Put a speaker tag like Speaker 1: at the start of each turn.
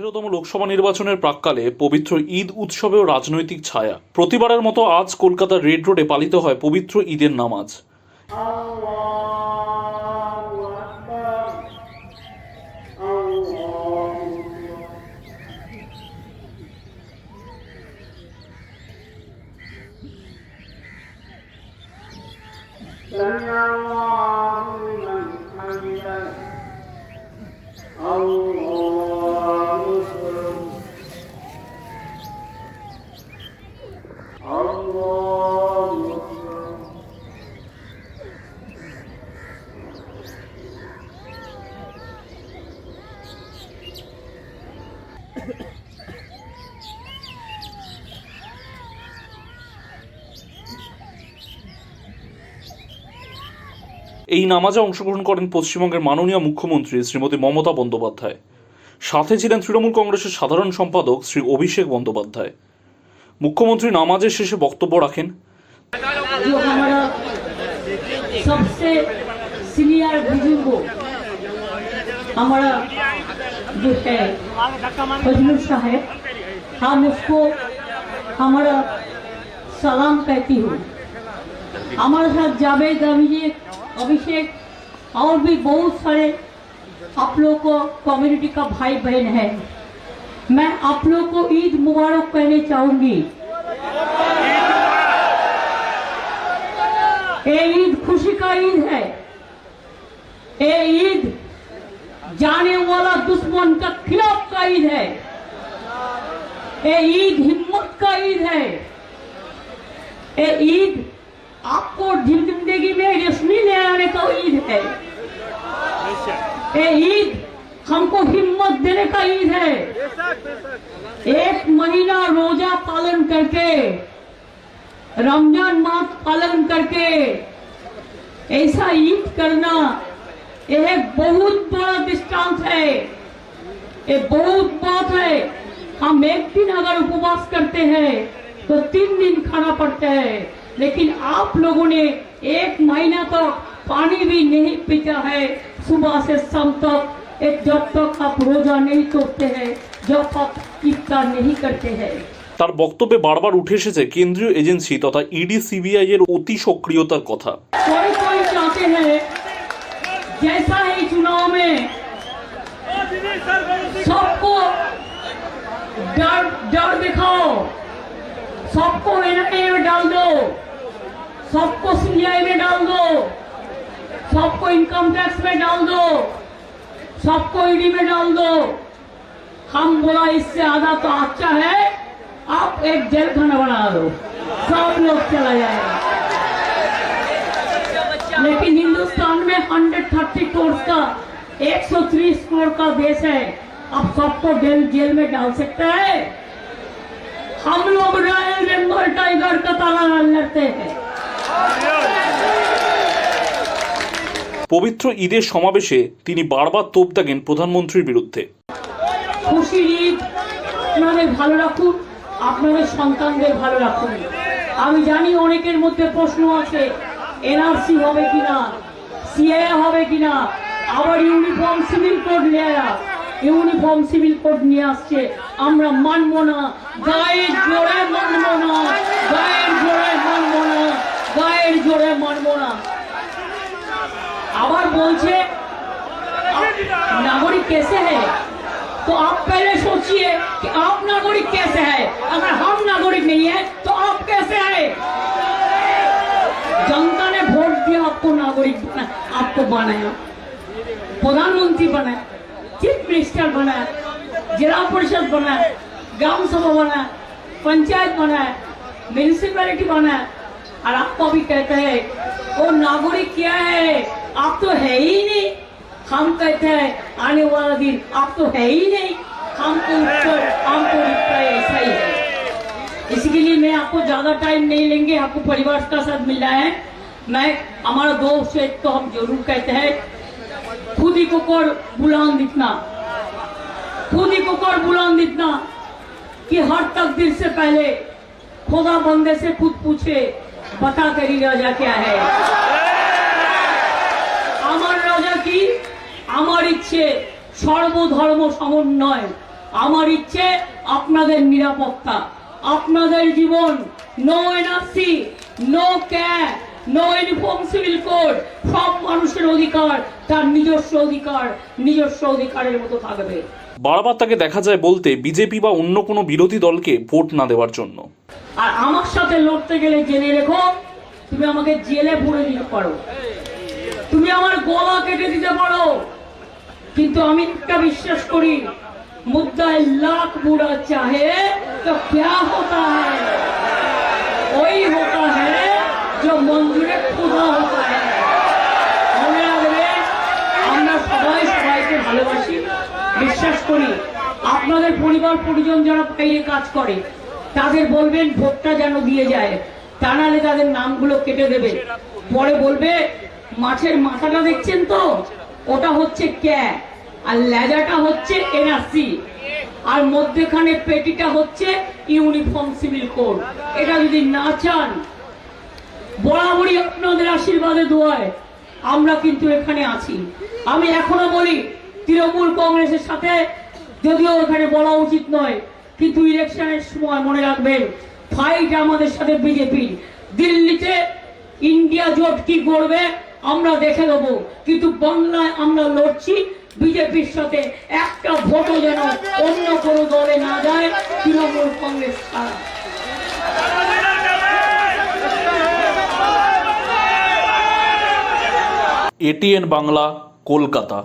Speaker 1: আঠেরোতম লোকসভা নির্বাচনের প্রাককালে পবিত্র ঈদ উৎসবেও রাজনৈতিক ছায়া প্রতিবারের মতো আজ কলকাতার রেড রোডে পালিত হয় পবিত্র ঈদের নামাজ
Speaker 2: سمع الله لمن حمده الله
Speaker 1: এই নামাজে অংশগ্রহণ করেন পশ্চিমবঙ্গের মাননীয় মুখ্যমন্ত্রী শ্রীমতী মমতা বন্দ্যোপাধ্যায় সাথে ছিলেন তৃণমূল কংগ্রেসের সাধারণ সম্পাদক শ্রী অভিষেক বন্দ্যোপাধ্যায় মুখ্যমন্ত্রী নামাজের শেষে বক্তব্য রাখেন
Speaker 3: जो हमारा सबसे सीनियर बुजुर्ग हमारा जो है फजलुल साहब हम उसको हमारा सलाम कहती हूँ हमारे साथ जावेद अभिषेक अभिषेक और भी बहुत सारे आप लोग को कम्युनिटी का भाई बहन है। मैं आप लोग को ईद मुबारक कहने चाहूँगी। ये ईद खुशी का ईद है। ये ईद जाने वाला दुश्मन का खिलाफ का ईद है। ये ईद हिम्मत का ईद है। ये ईद आपको ज़िंदगी में रोशनी ले आने का ईद है। ये ईद हमको हिम्मत देने का ईद है। एक महीना रोजा पालन करके रमज़ान मास पालन करके ऐसा ईद करना यह एक बहुत बड़ा दृष्टांत है। ये बहुत बात है। हम एक दिन अगर उपवास करते हैं तो तीन दिन खाना पड़ता है। लेकिन आप लोगों ने एक महीना तक पानी भी नहीं पीता है सुबह से शाम तक एक जब तक आप रोजा नहीं तोड़ते हैं जब आप इफ्तार नहीं करते हैं
Speaker 1: তার বক্তব্যে বারবার উঠে এসেছে কেন্দ্রীয় এজেন্সি তথা ইডি সিবিআই এর অতি সক্রিয়তার কথা
Speaker 3: कोई कोई चाहते हैं जैसा ही चुनाव में सबको डर डर दिखाओ सबको एनआईए में डाल दो। सबको सीबीआई में डाल दो। सबको इनकम टैक्स में डाल दो। सबको ईडी में डाल दो। हम बोला, इससे आधा तो अच्छा है, आप एक जेल खाना बना दो। सब लोग चला जाएगा। लेकिन हिंदुस्तान में 130 करोड़ का 130 करोड़ का देश है। आप सबको जेल जेल में डाल सकते हैं। हम लोग रॉयल बंगाल टाइगर का ताला लड़ते हैं
Speaker 1: পবিত্র ঈদের সমাবেশে তিনি বারবার তোপ দাগেন প্রধানমন্ত্রীর বিরুদ্ধে
Speaker 3: খুশির ঈদ আপনাদের ভালো রাখুন আপনাদের সন্তানদের ভালো রাখুন আমি জানি অনেকের মধ্যে প্রশ্ন আছে এনআরসি হবে কিনা সিএ হবে কিনা আবার ইউনিফর্ম সিভিল কোড নেয়া ইউনিফর্ম সিভিল কোড নিয়ে আসছে আমরা মানবো না গায়ের জোরে মানবো না গায়ের জোরে মানবো না গায়ের জোরে মানবো না আবার বলছে आप नागरिक कैसे है तो आप पहले सोचिए कि आप नागरिक कैसे है अगर हम नागरिक नहीं है तो आप कैसे है जनता ने वोट दिया आपको नागरिक बना आपको बनाया प्रधानमंत्री बनाया मिनिस्टर बनाया जिला परिषद बनाया ग्राम सभा बनाया पंचायत बनाया म्यूनिसिपैलिटी बनाया और आपको भी कहते हैं वो नागरिक क्या है? आप तो है ही नहीं। हम कहते हैं, आने वाला दिन आप तो है ही नहीं। हमको उत्तर हमको रिप्लाई ऐसा ही है। इसके लिए मैं आपको ज़्यादा टाइम नहीं लेंगे, आपको परिवार का साथ मिलना है। मैं, हमारा दोस्त है तो हम ज़रूर कहते हैं, खुद ही को बुलान दिखना खुद ही को कर बुलान दिखना कि हर तकदीर से पहले खुदा बंदे से खुद पूछे बता करी राजा क्या है আমার রাজা কি আমার ইচ্ছে সর্বধর্ম সমন্বয় আমার ইচ্ছে আপনাদের নিরাপত্তা আপনাদের জীবন no NRC no CAA no uniform civil code সব মানুষের অধিকার তার নিজস্ব অধিকার নিজস্ব অধিকারের মতো থাকবে
Speaker 1: বারবার তাকে দেখা যায় বলতে বিজেপি বা অন্য কোনো বিরোধী দলকে ভোট না দেওয়ার জন্য
Speaker 3: আর আমার সাথে লড়তে গেলে জেনে রেখো তুমি আমাকে জেলে ভরে দিতে পারো তুমি আমার গলা কেটে দিতে পারো কিন্তু আমি একটা বিশ্বাস করি মুদ্দায় লাখ বুড়া চাহে তো क्या होता है वही होता है जो मंजूरे खुदा होता বিশ্বাস করি, আপনাদের পরিবার পরিজন যারা বাইরে কাজ করে, তাদের বলবেন ভোটটা যেন দিয়ে যায়। তা নাহলে তাদের নামগুলো কেটে দেবে। পরে বলবে, মাছের মাথাটা দেখছেন তো? ওটা হচ্ছে ক্যা, আর লেজাটা হচ্ছে এনআরসি আর মধ্যেখানে পেটিটা হচ্ছে ইউনিফর্ম সিভিল কোড। এটা যদি না চান, বরাবরই আপনাদের আশীর্বাদে দোয়ায় আমরা কিন্তু এখানে আছি। আমি এখনও বলি তৃণমূল কংগ্রেসের সাথে যদিও এখানে বলা উচিত নয়, কিন্তু ইলেকশনের সময় মনে রাখবেন ফাইট আমাদের সাথে বিজেপির। দিল্লিতে ইন্ডিয়া জোট কি করবে, আমরা দেখে দেবো কিন্তু বাংলায় আমরা লড়ছি, বিজেপির সাথে একটা ভোটও যেন অন্য কোনো দলে না যায়, তৃণমূল কংগ্রেস
Speaker 1: এটিএন বাংলা, কলকাতা।